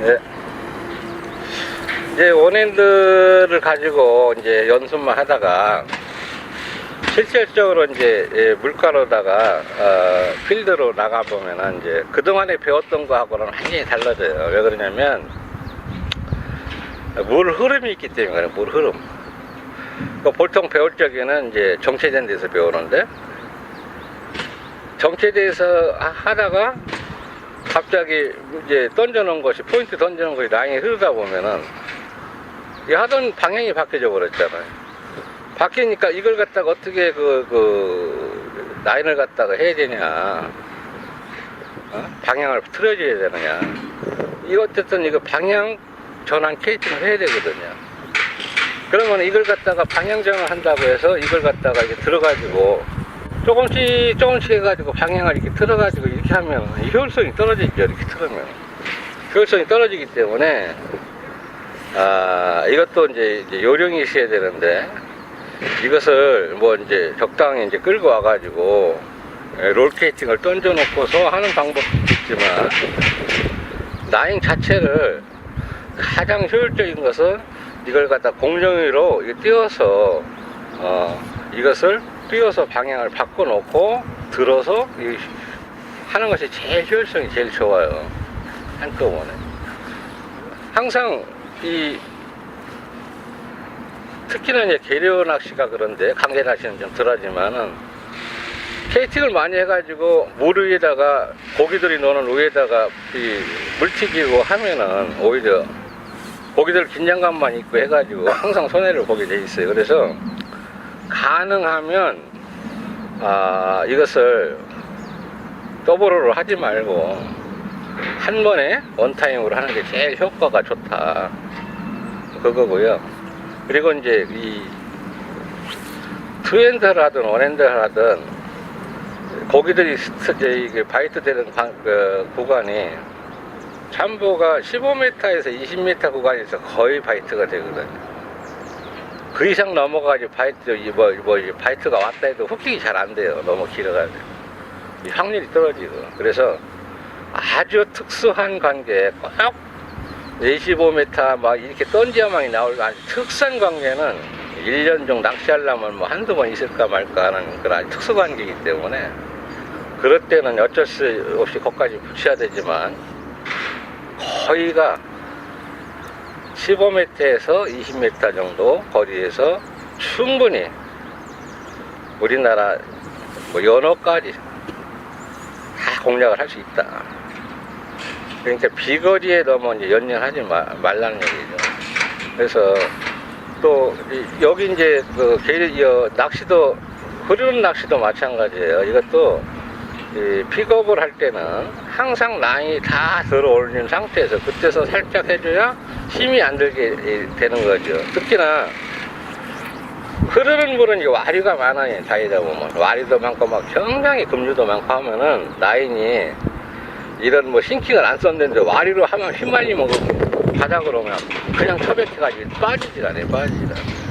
네. 이제 원핸드를 가지고 이제 연습만 하다가 실질적으로 이제 예, 물가로다가 어, 필드로 나가 보면은 이제 그동안에 배웠던 거하고는 완전히 달라져요. 왜 그러냐면 물 흐름이 있기 때문에 그래요. 물 흐름. 그 보통 배울 적에는 이제 정체된 데서 배우는데 정체돼서 하- 하다가 갑자기 이제 던져놓은 것이 포인트 던져놓은 것이 라인이 흐르다 보면은 이 하던 방향이 바뀌어 버렸잖아요. 바뀌니까 이걸 갖다가 어떻게 그, 그, 라인을 갖다가 해야 되냐. 어? 방향을 틀어줘야 되느냐. 이거 어쨌든 이거 방향 전환 케이팅을 해야 되거든요. 그러면 이걸 갖다가 방향 전환 한다고 해서 이걸 갖다가 이렇게 들어가지고 조금씩 조금씩 해가지고 방향을 이렇게 틀어가지고 이렇게 하면 효율성이 떨어지죠. 이렇게 틀으면. 효율성이 떨어지기 때문에 아, 이것도 이제, 이제 요령이 있어야 되는데, 이것을 뭐 이제 적당히 이제 끌고 와가지고, 예, 롤케이팅을 던져 놓고서 하는 방법도 있지만, 라인 자체를 가장 효율적인 것은 이걸 갖다 공정위로 띄워서, 어, 이것을 띄워서 방향을 바꿔놓고, 들어서 이- 하는 것이 제일 효율성이 제일 좋아요. 한꺼번에. 항상 이 특히나 이제 계려 낚시가 그런데 강제 낚시는 좀 덜하지만은 케이팅을 많이 해가지고 물 위에다가 고기들이 노는 위에다가 이 물튀기고 하면은 오히려 고기들 긴장감만 있고 해가지고 항상 손해를 보게 돼 있어요. 그래서 가능하면 아 이것을 더블로로 하지 말고 한 번에 원타임으로 하는 게 제일 효과가 좋다. 그거고요. 그리고 이제 이 원핸드를 하든 고기들이 스트, 이제 바이트 되는 관- 그 구간이 참보가 15m에서 20m 구간에서 거의 바이트가 되거든요. 그 이상 넘어가지 바이트, 이 뭐, 뭐, 이 바이트가 왔다 해도 후킹이 잘안 돼요. 너무 길어가지고. 이 확률이 떨어지고. 그래서 아주 특수한 관계에 꼭 25m 막 이렇게 던지야만이 나올 아주 특수한 관계는 1년 정도 낚시하려면 뭐 한두 번 있을까 말까 하는 그런 아주 특수 관계이기 때문에 그럴 때는 어쩔 수 없이 거기까지 붙여야 되지만 거의가 15m에서 20m 정도 거리에서 충분히 우리나라 뭐 연어까지 다 공략을 할 수 있다. 그러니까 비거리에 너무 이제 연연하지 마- 말라는 얘기죠. 그래서 또 이- 여기 이제 그 개, 여, 낚시도 흐르는 낚시도 마찬가지예요. 이것도 이 픽업을 할 때는 항상 라인이 다 들어올리는 상태에서 그때서 살짝 해줘야 힘이 안 들게 이- 되는 거죠. 특히나 흐르는 물은 이제 와류가 많아요. 다니다 보면 와류도 많고 막 굉장히 급류도 많고 하면은 라인이 이런 뭐 싱킹을 안 썼는데 와류로 하면 휘말리면 그 바닥으로 그냥 그냥 처박혀가지고 빠지질 않아요. 빠지질 않아요.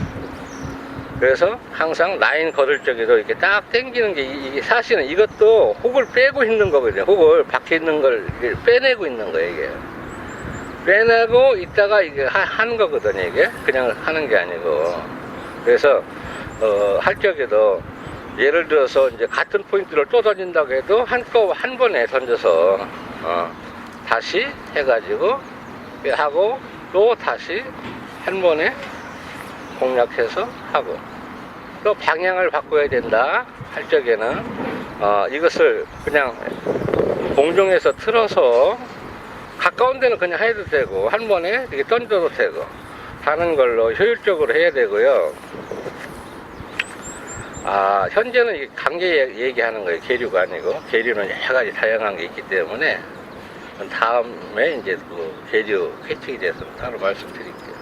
그래서 항상 라인 걸을 적에도 이렇게 딱 당기는 게 이- 이게 사실은 이것도 훅을 빼고 있는 거거든요. 훅을 박혀 있는 걸 빼내고 있는 거예요. 이게 빼내고 있다가 이게 하, 하는 거거든요. 이게 그냥 하는 게 아니고 그래서 어, 할 적에도 예를 들어서 이제 같은 포인트를 또 던진다고 해도 한꺼 한 번에 던져서 어, 다시 해가지고 하고 또 다시 한 번에 공략해서 하고 또 방향을 바꿔야 된다 할 적에는 어, 이것을 그냥 공중에서 틀어서 가까운 데는 그냥 해도 되고 한 번에 이렇게 던져도 되고 하는 걸로 효율적으로 해야 되고요. 아, 현재는 강제 얘- 얘기하는 거예요. 계류가 아니고. 계류는 여러 가지 다양한 게 있기 때문에 다음에 이제 그 계류 캐칭에 대해서 따로 말씀드릴게요.